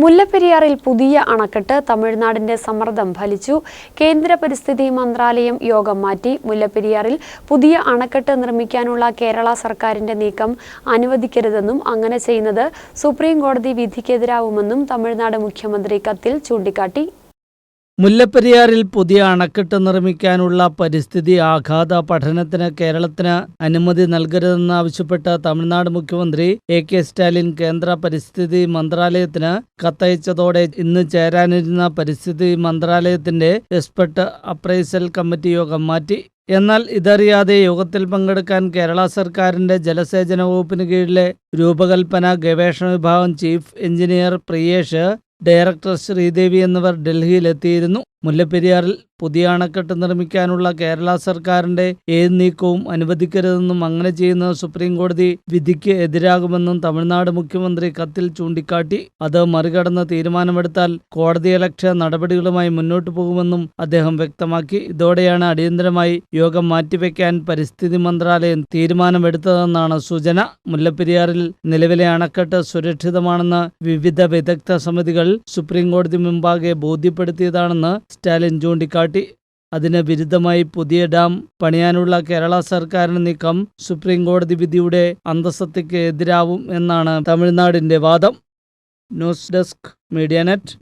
മുല്ലപ്പെരിയാറിൽ പുതിയ അണക്കെട്ട് തമിഴ്നാടിന്റെ സമ്മർദ്ദം ഫലിച്ചു. കേന്ദ്ര പരിസ്ഥിതി മന്ത്രാലയം യോഗം മാറ്റി. മുല്ലപ്പെരിയാറിൽ പുതിയ അണക്കെട്ട് നിർമ്മിക്കാനുള്ള കേരള സർക്കാരിന്റെ നീക്കം അനുവദിക്കരുതെന്നും അങ്ങനെ ചെയ്യുന്നത് സുപ്രീം കോടതി വിധിക്കെതിരാവുമെന്നും തമിഴ്നാട് മുഖ്യമന്ത്രി കത്തിൽ ചൂണ്ടിക്കാട്ടി. മുല്ലപ്പെരിയാറിൽ പുതിയ അണക്കെട്ട് നിർമ്മിക്കാനുള്ള പരിസ്ഥിതി ആഘാത പഠനത്തിന് കേരളത്തിന് അനുമതി നൽകരുതെന്നാവശ്യപ്പെട്ട് തമിഴ്നാട് മുഖ്യമന്ത്രി എ കെ സ്റ്റാലിൻ കേന്ദ്ര പരിസ്ഥിതി മന്ത്രാലയത്തിന് കത്തയച്ചതോടെ ഇന്ന് ചേരാനിരുന്ന പരിസ്ഥിതി മന്ത്രാലയത്തിന്റെ എക്സ്പെർട്ട് അപ്രൈസൽ കമ്മിറ്റി യോഗം മാറ്റി. എന്നാൽ ഇതറിയാതെ യോഗത്തിൽ പങ്കെടുക്കാൻ കേരള സർക്കാരിന്റെ ജലസേചന വകുപ്പിന് കീഴിലെ രൂപകൽപ്പന ഗവേഷണ വിഭാഗം chief engineer Priyesh director Sreedevi എന്നിവർ ഡൽഹിയിലെത്തിയിരുന്നു. മുല്ലപ്പെരിയാറിൽ പുതിയ അണക്കെട്ട് നിർമ്മിക്കാനുള്ള കേരള സർക്കാരിന്റെ ഏത് നീക്കവും അനുവദിക്കരുതെന്നും അങ്ങനെ ചെയ്യുന്ന സുപ്രീം കോടതി വിധിക്ക് എതിരാകുമെന്നും തമിഴ്നാട് മുഖ്യമന്ത്രി കത്തിൽ ചൂണ്ടിക്കാട്ടി. അത് മറികടന്ന് തീരുമാനമെടുത്താൽ കോടതിയലക്ഷ്യ നടപടികളുമായി മുന്നോട്ടു പോകുമെന്നും അദ്ദേഹം വ്യക്തമാക്കി. ഇതോടെയാണ് അടിയന്തരമായി യോഗം മാറ്റിവെക്കാൻ പരിസ്ഥിതി മന്ത്രാലയം തീരുമാനമെടുത്തതെന്നാണ് സൂചന. മുല്ലപ്പെരിയാറിൽ നിലവിലെ അണക്കെട്ട് സുരക്ഷിതമാണെന്ന് വിവിധ വിദഗ്ധ സമിതികൾ സുപ്രീം കോടതി മുമ്പാകെ ബോധ്യപ്പെടുത്തിയതാണെന്ന് സ്റ്റാലിൻ ചൂണ്ടിക്കാട്ടി. അതിന് വിരുദ്ധമായി പുതിയ ഡാം പണിയാനുള്ള കേരള സർക്കാരിന്റെ നീക്കം സുപ്രീം കോടതി വിധിയുടെ അന്തസ്സത്തയ്ക്ക് എതിരാവും എന്നാണ് തമിഴ്നാടിന്റെ വാദം. News desk media net.